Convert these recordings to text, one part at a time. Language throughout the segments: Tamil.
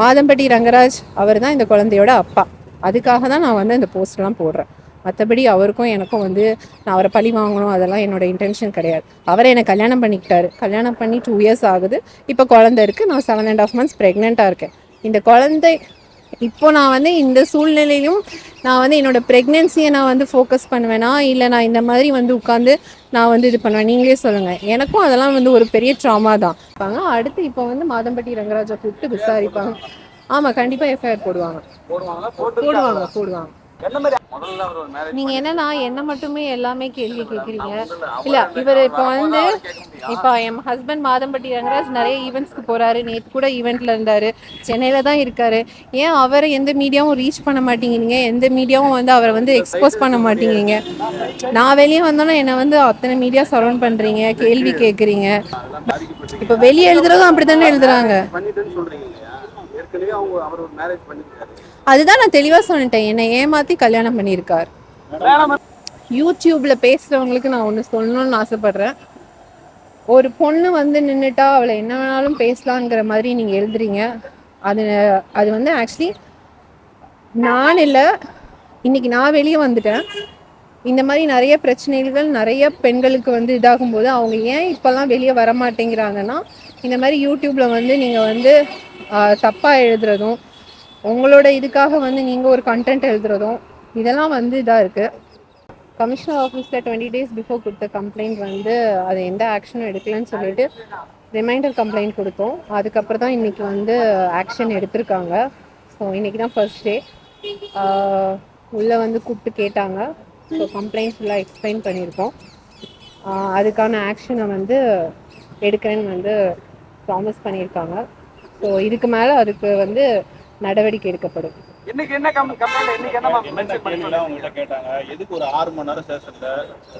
மாதம்பட்டி ரங்கராஜ் அவர் தான் இந்த குழந்தையோட அப்பா. அதுக்காக தான் நான் வந்து இந்த போஸ்ட்லாம் போடுறேன். மற்றபடி அவருக்கும் எனக்கும் வந்து நான் அவரை பழி வாங்கணும் அதெல்லாம் என்னோட இன்டென்ஷன் கிடையாது. அவரை என்னை கல்யாணம் பண்ணிக்கிட்டாரு. கல்யாணம் பண்ணி டூ இயர்ஸ் ஆகுது. இப்போ குழந்தை இருக்குது நான் செவன் அண்ட் ஆஃப் மந்த்ஸ் ப்ரெக்னெண்ட்டாக இருக்கேன். இந்த குழந்தை இப்போ நான் வந்து இந்த சூழ்நிலையிலும் நான் வந்து என்னோட ப்ரெக்னென்சியை நான் வந்து ஃபோக்கஸ் பண்ணுவேனா? இல்லை நான் இந்த மாதிரி வந்து உட்காந்து நான் வந்து இது பண்ணுவேன்? நீங்களே சொல்லுங்கள் எனக்கும் அதெல்லாம் வந்து ஒரு பெரிய ட்ராமா தான். இருப்பாங்க அடுத்து இப்போ வந்து மாதம்பட்டி ரங்கராஜை கூப்பிட்டு விசாரிப்பாங்க. ஆமாம் கண்டிப்பாக எஃப்ஐஆர் போடுவாங்க. போடுவாங்க போடுவாங்க. என்ன மாதிரி முதல்ல அவர் ஒரு மேரேஜ் நீங்க என்னன்னா என்ன மட்டுமே எல்லாமே கேள்வி கேக்குறீங்க இல்ல இவர் இப்போ வந்து இப்போ என் ஹஸ்பண்ட் மாதம்பட்டி ரங்கராஜ் நிறைய ஈவெண்ட்ஸ்க்கு போறாரு. நேத்து கூட ஈவெண்ட்ல இருந்தாரு. சென்னையில தான் இருக்காரு. ஏன் அவரை எந்த மீடியாவும் ரீச் பண்ண மாட்டேங்கிறீங்க? எந்த மீடியாவும் வந்து அவரை வந்து எக்ஸ்போஸ் பண்ண மாட்டேங்கிறீங்க. நான் வெளியே வந்தோன்னா என்னை வந்து அத்தனை மீடியா சரௌண்ட் பண்றீங்க கேள்வி கேட்குறீங்க. இப்போ வெளியே எழுதுறதும் அப்படி தானே எழுதுறாங்க அதுதான் நான் தெளிவா சொல்லிட்டேன். என்னை ஏமாத்தி கல்யாணம் பண்ணியிருக்கார். யூடியூப்ல பேசுறவங்களுக்கு நான் ஒன்று சொல்லணும்னு ஆசைப்படுறேன். ஒரு பொண்ணு வந்து நின்றுட்டா அவளை என்ன வேணாலும் பேசலாங்கிற மாதிரி நீங்க எழுதுறீங்க. அது அது வந்து ஆக்சுவலி நான் இல்லை இன்னைக்கு நான் வெளியே வந்துட்டேன். இந்த மாதிரி நிறைய பிரச்சனைகள் நிறைய பெண்களுக்கு வந்து இதாகும்போது அவங்க ஏன் இப்போல்லாம் வெளியே வர மாட்டேங்கிறாங்கன்னா இந்த மாதிரி யூடியூப்ல வந்து நீங்கள் வந்து தப்பாக தப்பா எழுதுறதும் உங்களோட இதுக்காக வந்து நீங்கள் ஒரு கண்டென்ட் எழுதுறதும் இதெல்லாம் வந்து இதாக இருக்குது கமிஷனர் ஆஃபீஸில் டுவெண்ட்டி டேஸ் பிஃபோர் கொடுத்த கம்ப்ளைண்ட் வந்து அது எந்த ஆக்ஷனும் எடுக்கலன்னு சொல்லிட்டு ரிமைண்டர் கம்ப்ளைண்ட் கொடுத்தோம். அதுக்கப்புறம் தான் இன்னைக்கு வந்து ஆக்ஷன் எடுத்திருக்காங்க. ஸோ இன்றைக்கி தான் ஃபர்ஸ்ட் டே உள்ளே வந்து கூப்பிட்டு கேட்டாங்க. ஸோ கம்ப்ளைண்ட் ஃபுல்லாக எக்ஸ்பிளைன் பண்ணியிருக்கோம். அதுக்கான ஆக்ஷனை வந்து எடுக்கிறேன்னு வந்து ப்ராமிஸ் பண்ணியிருக்காங்க. ஸோ இதுக்கு மேலே அதுக்கு வந்து நடவடிக்கை எடுக்கப்படும். இன்னைக்கு என்ன கம்ப்ளைண்ட் இன்னைக்கு என்ன என்ன மென்ஷன் பண்ணி கேள்விலாம் உங்ககிட்ட கேட்டாங்க? எதுக்கு ஒரு ஆறு மணி நேரம் ஸ்டேஷன்ல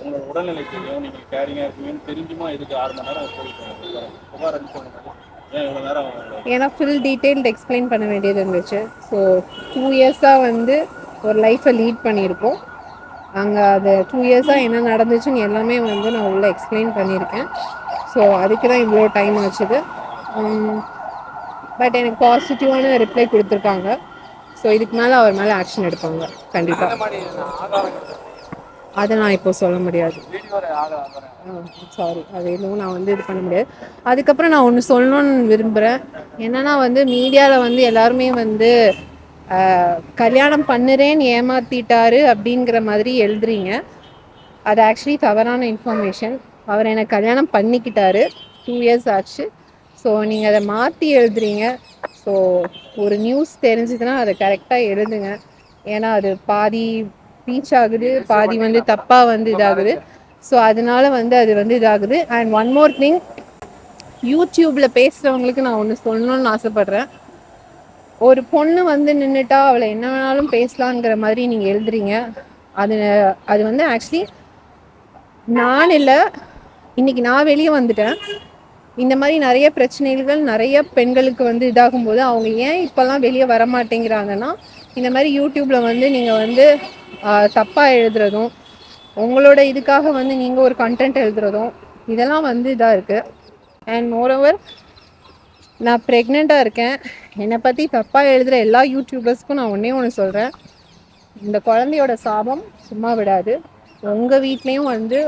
உங்களோட உடல்நிலை தெரியும் நீங்க கேரிங்கா இருக்கீங்கன்னு தெரிஞ்சுமா எதுக்கு ஆறு மணி நேரம் போயிட்டு புகார் அனுப்பிச்சு ஏன் இவ்வளவு நேரம் ஏன்னா ஃபுல் டீட்டெயில்டு எக்ஸ்பிளைன் பண்ண வேண்டியது இருந்துச்சு. ஸோ டூ இயர்ஸாக வந்து ஒரு லைஃப்பை லீட் பண்ணியிருக்கோம். அங்கே அது டூ இயர்ஸாக என்ன நடந்துச்சுன்னு எல்லாமே வந்து நான் உள்ளே எக்ஸ்பிளைன் பண்ணியிருக்கேன். ஸோ அதுக்கு தான் இவ்வளோ டைம் ஆச்சுது. பட் எனக்கு பாசிட்டிவான ரிப்ளை கொடுத்துருக்காங்க. ஸோ இதுக்கு மேலே அவர் மேலே ஆக்ஷன் எடுப்பாங்க. கண்டிப்பாக அதை நான் இப்போ சொல்ல முடியாது. சாரி அது எதுவும் நான் வந்து இது பண்ண முடியாது. அதுக்கப்புறம் நான் ஒன்று சொல்லணும்னு விரும்புகிறேன் என்னன்னா வந்து மீடியாவில் வந்து எல்லாருமே வந்து கல்யாணம் பண்ணுறேன்னு ஏமாத்திட்டாரு அப்படிங்கிற மாதிரி எழுதுறீங்க. அது ஆக்சுவலி தவறான இன்ஃபர்மேஷன் அவர் எனக்கு கல்யாணம் பண்ணிக்கிட்டாரு. டூ இயர்ஸ் ஆச்சு. ஸோ நீங்கள் அதை மாற்றி எழுதுறீங்க. ஸோ ஒரு நியூஸ் தெரிஞ்சதுன்னா அதை கரெக்டாக எழுதுங்க. ஏன்னா அது பாதி ரீச் ஆகுது பாதி வந்து தப்பாக வந்து இதாகுது. ஸோ அதனால வந்து அது வந்து இதாகுது. அண்ட் ஒன் மோர் திங் யூடியூப்பில் பேசுகிறவங்களுக்கு நான் ஒன்று சொல்லணும்னு ஆசைப்பட்றேன். ஒரு பொண்ணு வந்து நின்றுட்டா அவளை என்ன வேணாலும் பேசலாங்கிற மாதிரி நீங்கள் எழுதுறீங்க. அது அது வந்து ஆக்சுவலி நான் இல்லை இன்னைக்கு நான் வெளியே வந்துட்டேன். இந்த மாதிரி நிறைய பிரச்சனைகள் நிறைய பெண்களுக்கு வந்து இதாகும்போது அவங்க ஏன் இப்போல்லாம் வெளியே வர மாட்டேங்கிறாங்கன்னா இந்த மாதிரி யூடியூப்பில் வந்து நீங்கள் வந்து தப்பாக எழுதுறதும் உங்களோட இதுக்காக வந்து நீங்கள் ஒரு கண்டென்ட் எழுதுறதும் இதெல்லாம் வந்து இதாக இருக்குது அண்ட் மோரோவர் நான் ப்ரெக்னெண்ட்டாக இருக்கேன். என்னை பற்றி தப்பாக எழுதுகிற எல்லா யூடியூபர்ஸ்க்கும் நான் ஒன்றே ஒன்று சொல்கிறேன் இந்த குழந்தையோட சாபம் சும்மா விடாது. உங்கள் வீட்லேயும் வந்து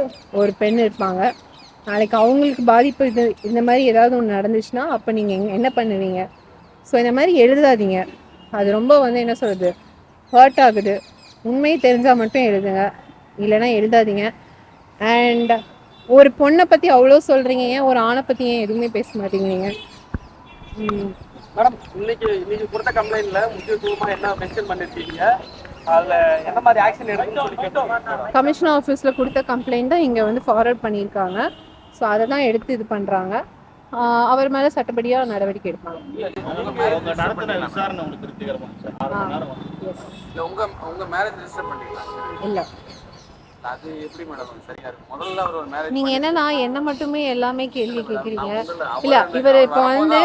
ஒரு பெண் இருப்பாங்க. நாளைக்கு அவங்களுக்கு பாதிப்பு இது இந்த மாதிரி ஏதாவது ஒன்று நடந்துச்சுன்னா அப்போ நீங்கள் என்ன பண்ணுவீங்க? ஸோ இந்த மாதிரி எழுதாதீங்க. அது ரொம்ப வந்து என்ன சொல்கிறது ஹர்ட் ஆகுது. உண்மை தெரிஞ்சால் மட்டும் எழுதுங்க. இல்லைன்னா எழுதாதீங்க. அண்ட் ஒரு பொண்ணை பற்றி அவ்வளோ சொல்கிறீங்க ஏன் ஒரு ஆணை பற்றி ஏன் எதுவுமே பேச மாட்டேங்கிறீங்க மேடம் இன்னைக்கு இன்னைக்கு கொடுத்த கம்ப்ளைண்ட்ல முக்கியத்துவமா என்ன மென்ஷன் பண்ணிருக்கீங்க? கமிஷனர் ஆஃபீஸில் கொடுத்த கம்ப்ளைண்ட் தான் இங்கே வந்து ஃபார்வர்ட் பண்ணியிருக்காங்க. ஸோ அதை தான் எடுத்து இது பண்ணுறாங்க அவர் மேலே சட்டப்படியாக நடவடிக்கை எடுப்பாங்க. இல்ல. அது எப்படி மேடம் சரியா இருக்கு. முதல்ல அவர் ஒரு மேரேஜ் நீங்கள் என்னன்னா என்ன மட்டுமே எல்லாமே கேள்வி கேட்குறீங்க இல்லை இவர் இப்போ வந்து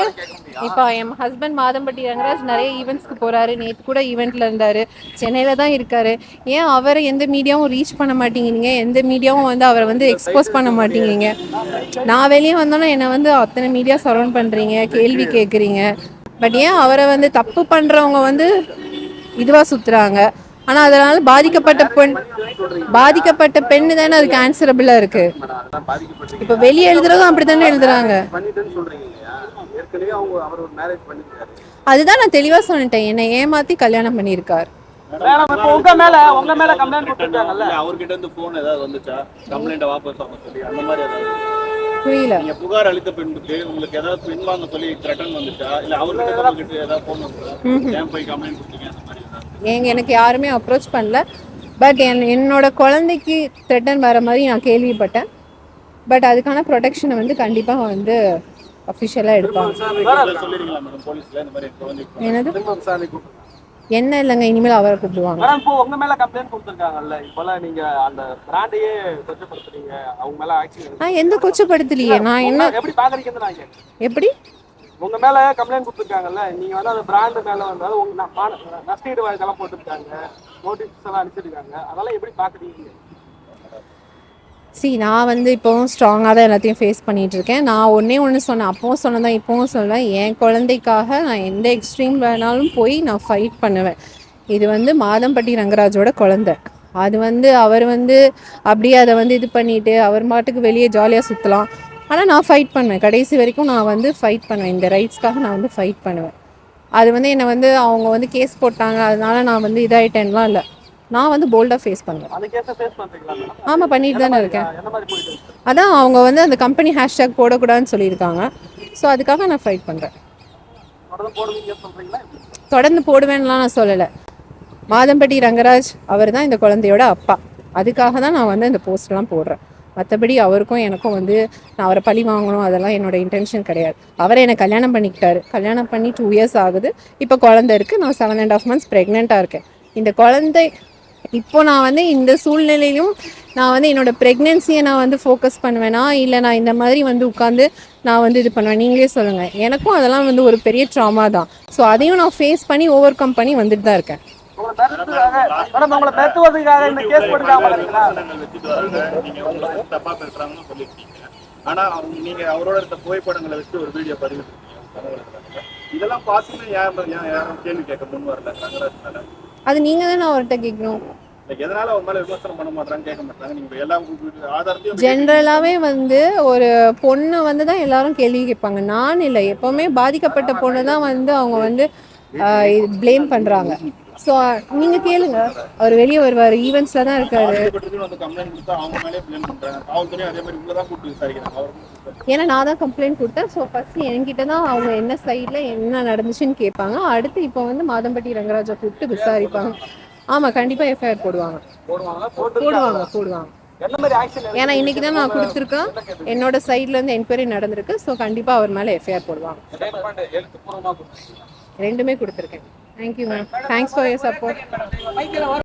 இப்போ என் ஹஸ்பண்ட் மாதம்பட்டி ரங்கராஜ் நிறைய ஈவெண்ட்ஸ்க்கு போகிறாரு நேற்று கூட ஈவெண்ட்டில் இருந்தார். சென்னையில் தான் இருக்காரு. ஏன் அவரை எந்த மீடியாவும் ரீச் பண்ண மாட்டேங்கிறீங்க? எந்த மீடியாவும் வந்து அவரை வந்து எக்ஸ்போஸ் பண்ண மாட்டேங்கிறீங்க? நான் வெளியே வந்தோன்னா என்னை வந்து அத்தனை மீடியா சரௌண்ட் பண்ணுறீங்க கேள்வி கேட்குறீங்க பட் ஏன் அவரை வந்து தப்பு பண்றவங்க வந்து இதுவா சுத்துறாங்க? ஆனா அதனால பாதிக்கப்பட்ட பெண் பாதிக்கப்பட்ட பெண்ணு தானே அதுக்கு ஆன்சரபிளா இருக்கு. இப்ப வெளியே எழுதுறதும் எழுதுறாங்க. ஒரு மேரேஜ் பண்ணிருக்காரு அதுதான் நான் தெளிவா சொல்லிட்டேன் என்னை ஏமாத்தி கல்யாணம் பண்ணியிருக்கார். மேடம் இப்போ உங்க மேல உங்க மேல கம்ப்ளைண்ட் கொடுத்துருக்காங்கல்ல இல்ல அவர்கிட்ட இருந்து போன் ஏதாவது வந்துச்சா? கம்ப்ளைண்ட் வாபஸ் வாங்க சொல்லி அந்த மாதிரி ஏதாவது புரியல. நீங்க புகார் அளித்த பெண்ணுக்கு உங்களுக்கு ஏதாவது பின்வாங்க சொல்லி த்ரெட்டன் வந்துச்சா? இல்ல அவர்கிட்ட உங்ககிட்ட ஏதாவது போன் வந்துச்சா ஏன் போய் கம்ப்ளைண்ட் கொடுத்தீங்க அந்த மாதிரி ஏதாவது? ஏங்க எனக்கு யாருமே அப்ரோச் பண்ணல. பட் என் என்னோட குழந்தைக்கு த்ரெட்டன் வர மாதிரி நான் கேள்விப்பட்டேன். பட் அதுக்கான ப்ரொடெக்ஷனை வந்து கண்டிப்பாக வந்து அஃபிஷியலாக எடுப்பாங்க. என்னது? என்ன இல்லைங்க இனிமேல் அவரை கூப்பிடுவாங்க. மேடம் இப்போ உங்க மேல கம்ப்ளைண்ட் கொடுத்துருக்காங்கல்ல இப்போலாம் நீங்க அந்த பிராண்டையே கொச்சப்படுத்துறீங்க அவங்க மேல ஆக்ஷன் நான் எந்த கொச்சப்படுத்தலையே? நான் என்ன எப்படி பாக்குறீங்கன்னு நான் எப்படி? உங்க மேல கம்ப்ளைண்ட் கொடுத்துருக்காங்கல்ல நீங்க வந்து அந்த பிராண்ட் மேல வந்து அது உங்க ந- மான- நஷ்டஈடு வழக்கெல்லாம் போட்டுருக்காங்க நோட்டீஸ் எல்லாம் அனுப்பிச்சிருக்காங்க அதெல்லாம் எப்படி பாக்குறீங்க சி நான் வந்து இப்போவும் ஸ்ட்ராங்காக தான் எல்லாத்தையும் ஃபேஸ் பண்ணிகிட்ருக்கேன் நான் ஒன்றே ஒன்று சொன்னேன். அப்போவும் சொன்னதான் இப்போவும் சொல்வேன் என் குழந்தைக்காக நான் எந்த எக்ஸ்ட்ரீம் வேணாலும் போய் நான் ஃபைட் பண்ணுவேன். இது வந்து மாதம்பட்டி ரங்கராஜோட குழந்தை. அது வந்து அவர் வந்து அப்படியே அதை வந்து இது பண்ணிவிட்டு அவர் மாட்டுக்கு வெளியே ஜாலியாக சுற்றலாம் ஆனால் நான் ஃபைட் பண்ணுவேன். கடைசி வரைக்கும் நான் வந்து ஃபைட் பண்ணுவேன். இந்த ரைட்ஸ்க்காக நான் வந்து ஃபைட் பண்ணுவேன். அது வந்து என்னை வந்து அவங்க வந்து கேஸ் போட்டாங்க. அதனால நான் வந்து இதாகிட்டேன்லாம் இல்லை. நான் வந்து போல்டாக ஃபேஸ் பண்ணுவேன். ஆமாம் பண்ணிட்டு தானே இருக்கேன்? அதான் அவங்க வந்து அந்த கம்பெனி ஹேஷ்டேக் போடக்கூடாதுன்னு சொல்லியிருக்காங்க. ஸோ அதுக்காக நான் ஃபைட் பண்ணுறேன்? தொடர்ந்து போடுவேன்லாம் நான் சொல்லலை. மாதம்பட்டி ரங்கராஜ் அவர் தான் இந்த குழந்தையோட அப்பா. அதுக்காக தான் நான் வந்து இந்த போஸ்ட்லாம் போடுறேன். மற்றபடி அவருக்கும் எனக்கும் வந்து நான் அவரை பழி வாங்கணும் அதெல்லாம் என்னோட இன்டென்ஷன் கிடையாது. அவரை என்னை கல்யாணம் பண்ணிக்கிட்டாரு. கல்யாணம் பண்ணி டூ இயர்ஸ் ஆகுது. இப்போ குழந்தை இருக்குது நான் செவன் அண்ட் ஆஃப் மந்த்ஸ் ப்ரெக்னெண்ட்டாக இருக்கேன். இந்த குழந்தை இப்போ நான் வந்து இந்த சூழ்நிலையிலும் நான் வந்து என்னோட ப்ரெக்னென்சியை நான் வந்து ஃபோக்கஸ் பண்ணுவேனா? இல்லை நான் இந்த மாதிரி வந்து உட்காந்து நான் வந்து இது பண்ணுவேன்? நீங்களே சொல்லுங்கள் எனக்கும் அதெல்லாம் வந்து ஒரு பெரிய ட்ராமா தான். ஸோ அதையும் நான் ஃபேஸ் பண்ணி ஓவர் கம் பண்ணி வந்துட்டு தான் இருக்கேன். ஆனா நீங்க அவரோட புகைப்படங்களை வச்சு ஒரு வீடியோ. இதெல்லாம் பார்த்துன்னு யாரும் ஏன் யாரும் கேள்வி கேட்க முன் வரல. ரங்கராஜ் மேல அது நீங்கள் தானே அவர்கிட்ட கேட்கணும். நீங்க ஜென்ரலாகவே வந்து ஒரு பொண்ணு வந்து தான் எல்லாரும் கேள்வி கேட்பாங்க. நான் இல்லை எப்போவுமே பாதிக்கப்பட்ட பொண்ணு தான் வந்து அவங்க வந்து ப்ளேம் பண்ணுறாங்க ஸோ நீங்கள் கேளுங்க. அவர் வெளியே வருவார் ஈவெண்ட்ஸில் தான் இருக்காரு. ஏன்னா நான் தான் கம்ப்ளைண்ட் கொடுத்தேன். ஸோ ஃபர்ஸ்ட் என்கிட்ட தான் அவங்க என்ன சைடில் என்ன நடந்துச்சுன்னு கேட்பாங்க. அடுத்து இப்போ வந்து மாதம்பட்டி ரங்கராஜை கூப்பிட்டு விசாரிப்பாங்க. ஆமாம் கண்டிப்பாக எஃப்ஐஆர் போடுவாங்க. போடுவாங்க போடுவாங்க. ஏன்னா இன்னைக்கு தான் நான் கொடுத்துருக்கேன் என்னோட சைட்ல இருந்து என்கொயரி நடந்திருக்கு. ஸோ கண்டிப்பாக அவர் மேலே எஃப்ஐஆர் போடுவாங்க. ரெண்டுமே கொடுத்துருக்கேன். Thank you, ma'am. Thanks for your support.